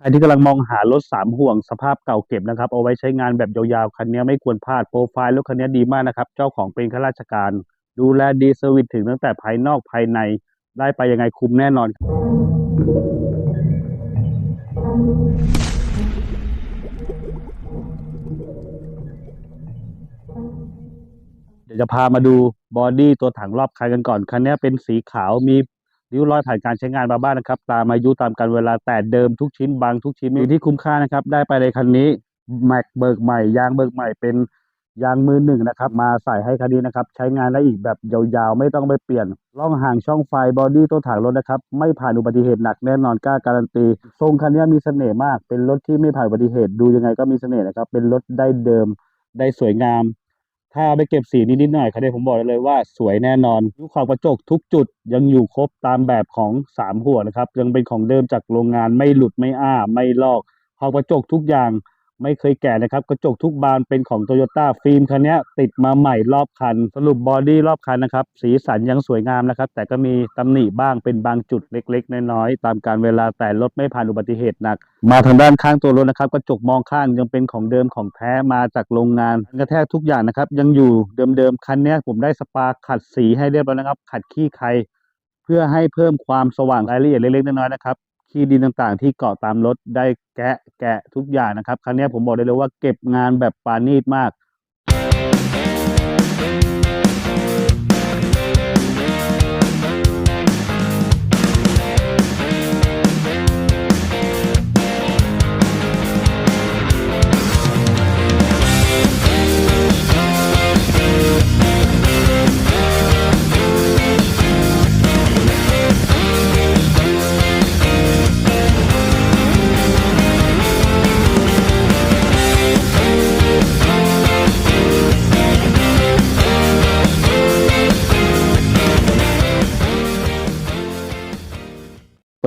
ใครที่กำลังมองหารถสามห่วงสภาพเก่าเก็บนะครับ เอาไว้ใช้งานแบบยาวๆ คันนี้ไม่ควรพลาดโปรไฟล์รถคันนี้ดีมากนะครับ เจ้าของเป็นข้าราชการ ดูแลดีเซอร์วิสถึงตั้งแต่ภายนอกภายในได้ไปยังไงคุ้มแน่นอน เดี๋ยวจะพามาดูบอดี้ตัวถังรอบคันกันก่อน คันนี้เป็นสีขาวมี ริ้วรอยผ่านการใช้งานมาบ้างนะครับ ตามอายุตามการเวลาแต่เดิมทุกชิ้นบางทุกชิ้นมีที่คุ้มค่านะครับ ได้ไปในคันนี้แม็กเบิกใหม่ ยางเบิกใหม่เป็นยางมือหนึ่งนะครับ มาใส่ให้คันนี้นะครับ ใช้งานได้อีกแบบยาวๆ ไม่ต้องไปเปลี่ยนล่องห่างช่องไฟบอดี้ตัวถังรถนะครับ ไม่ผ่านอุบัติเหตุหนักแน่นอนกล้าการันตี ทรงคันนี้มีเสน่ห์มาก เป็นรถที่ไม่ผ่านอุบัติเหตุดูยังไงก็มีเสน่ห์นะครับ เป็นรถได้เดิมได้สวยงาม ถ้าเอาไปเก็บสีนิดๆหน่อยๆคันนี้ผมบอกเลยว่าสวยแน่นอนยุคขอบกระจกทุกจุดยังอยู่ครบตามแบบของสามหัวนะครับยังเป็นของเดิมจากโรงงานไม่หลุดไม่อ้าไม่ลอกขอบกระจกทุกอย่าง ไม่เคยแก่นะครับกระจกทุกบานเป็นของโตโยต้าฟิล์มคันนี้ติดมาใหม่รอบคัน สรุปบอดี้รอบคันนะครับ สีสันยังสวยงามนะครับ แต่ก็มีตำหนิบ้างเป็นบางจุดเล็ก ๆ น้อยๆตามการเวลาแต่รถไม่ผ่านอุบัติเหตุหนัก มาทางด้านข้างตัวรถนะครับกระจกมองข้างยังเป็นของเดิมของแท้มาจากโรงงานกระแทกทุกอย่างนะครับ ยังอยู่เดิมๆคันนี้ผมได้สปาขัดสีให้เรียบร้อยนะครับ ขัดขี้ใครเพื่อให้เพิ่มความสว่างรายละเอียดเล็กๆน้อยๆนะครับ ขี้ดินต่างๆ ที่เกาะตามรถได้แกะแกะทุกอย่างนะครับ ครั้งนี้ผมบอกได้เลยว่าเก็บงานแบบปานีตมาก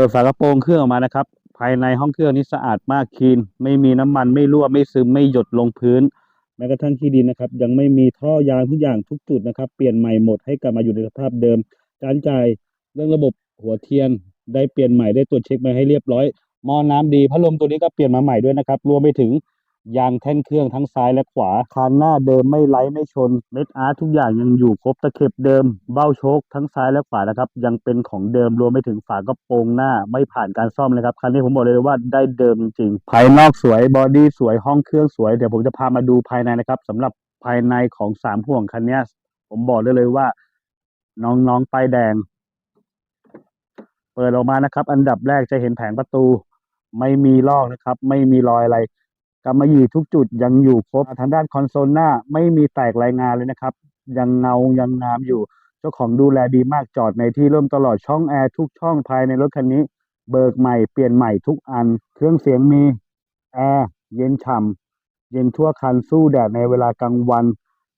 ปิดฝากระโปรงเครื่องออกมานะครับ ภายในห้องเครื่องนี้สะอาดมากคลีน ไม่มีน้ำมันไม่รั่วไม่ซึมไม่หยดลงพื้นแม้กระทั่งขี้ดินนะครับ ยังไม่มีท่อยางทุกอย่างทุกจุดนะครับ เปลี่ยนใหม่หมดให้กลับมาอยู่ในสภาพเดิมการจ่ายเรื่องระบบหัวเทียน ได้เปลี่ยนใหม่ได้ตรวจเช็คมาให้เรียบร้อยหม้อน้ำดีพัดลมตัวนี้ก็เปลี่ยนมาใหม่ด้วยนะครับรวมไปถึง ยางแท่นเครื่องทั้งซ้ายและขวา คานหน้าเดิมไม่ไหลไม่ชน เม็ดอาร์ทุกอย่างยังอยู่ครบตะเข็บเดิม เบ้าโชคทั้งซ้ายและขวานะครับ ยังเป็นของเดิมรวมไปถึงฝากระโปรงหน้าไม่ผ่านการซ่อมเลยครับ คันนี้ผมบอกเลยว่าได้เดิมจริงภายนอกสวยบอดี้สวยห้องเครื่องสวย เดี๋ยวผมจะพามาดูภายในนะครับสำหรับภายในของสามห่วงคันนี้ผมบอกได้เลยว่า น้องๆป้ายแดง เปิดออกมานะครับ อันดับแรกจะเห็นแผงประตู ไม่มีลอกนะครับ ไม่มีรอยอะไร กำมะหยี่ทุกจุดยังอยู่ครบทางด้านคอนโซลหน้าไม่มีแตกรายงานเลยนะครับ ยังเงายังงามอยู่ เจ้าของดูแลดีมากจอดในที่ร่มตลอดช่องแอร์ทุกช่องภายในรถคันนี้ เบิกใหม่เปลี่ยนใหม่ทุกอัน เครื่องเสียงมีแอร์เย็นฉ่ำเย็นทั่วคันสู้แดดในเวลากลางวัน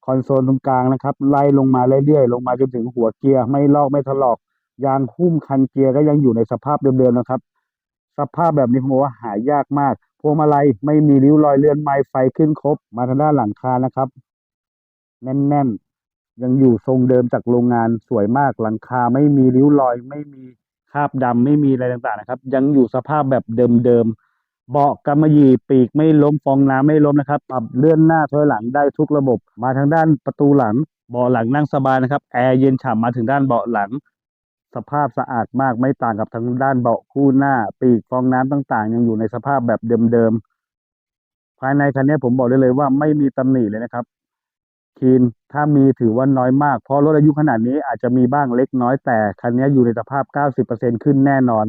คอนโซลตรงกลางนะครับ ไล่ลงมาเรื่อยๆลงมาจนถึงหัวเกียร์ไม่ลอกไม่ถลอกยางหุ้มคันเกียร์ก็ยังอยู่ในสภาพเดิมๆนะครับ สภาพแบบนี้ผมว่าหายากมาก วงมาลัยไม่มีริ้วรอยเลื่อนไม้ไฟขึ้นครบ มาทางด้านหลังคานะครับ แน่นๆ ยังอยู่ทรงเดิมจากโรงงานสวยมากหลังคาไม่มีริ้วรอย ไม่มีคราบดำไม่มีอะไรต่างๆนะครับ ยังอยู่สภาพแบบเดิมๆเบาะกำมะหยี่ปีกไม่ล้มฟองน้ำไม่ล้มนะครับปรับเลื่อนหน้าถอยหลังได้ทุกระบบ มาทางด้านประตูหลังเบาะหลังนั่งสบายนะครับแอร์เย็นฉ่ำมาถึงด้านเบาะหลัง สภาพสะอาดมากไม่ต่างกับทางด้านเบาะคู่หน้า ปีกฟองน้ำต่างๆ ยังอยู่ในสภาพแบบเดิมๆภายในคันนี้ผมบอกได้เลยว่าไม่มีตำหนิเลยนะครับคีนถ้ามีถือว่าน้อยมากเพราะรถอายุขนาดนี้อาจจะมีบ้างเล็กน้อยแต่คันนี้อยู่ในสภาพ 90%ขึ้นแน่นอน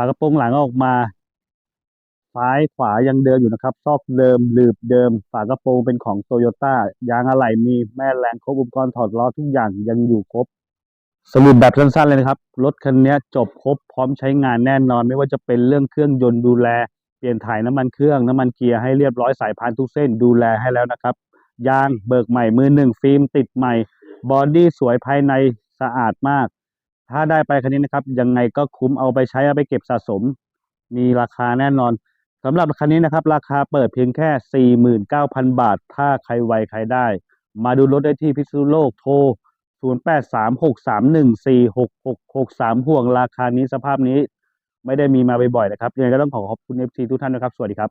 ากระโปรงหลังออกมา ซ้ายขวายังเดิมอยู่นะครับ ซอกเดิมหลืบเดิม ฝากระโปรงเป็นของโตโยต้ายางอะไหล่มีแม่แรงครบอุปกรณ์ถอดล้อทุกอย่างยังอยู่ครบ สรุปแบบสั้นๆเลยนะครับ รถคันนี้จบครบพร้อมใช้งานแน่นอน ไม่ว่าจะเป็นเรื่องเครื่องยนต์ดูแล เปลี่ยนถ่ายน้ำมันเครื่องน้ำมันเกียร์ให้เรียบร้อยสายพานทุกเส้นดูแลให้แล้วนะครับยางเบิกใหม่มือหนึ่งฟิล์มติดใหม่ บอดี้สวยภายในสะอาดมาก ถ้าได้ไปคันนี้นะครับ ยังไงก็คุ้มเอาไปใช้เอาไปเก็บสะสม มีราคาแน่นอนสำหรับคันนี้นะครับ ราคาเปิดเพียงแค่ 49,000 บาท ถ้าใครไวใครได้ มาดูรถได้ที่พิษณุโลกโทร 0836314666 ห่วงราคานี้สภาพนี้ไม่ได้มีมาบ่อยๆนะครับยังไงก็ต้องขอขอบคุณ FC ทุกท่านนะครับ สวัสดีครับ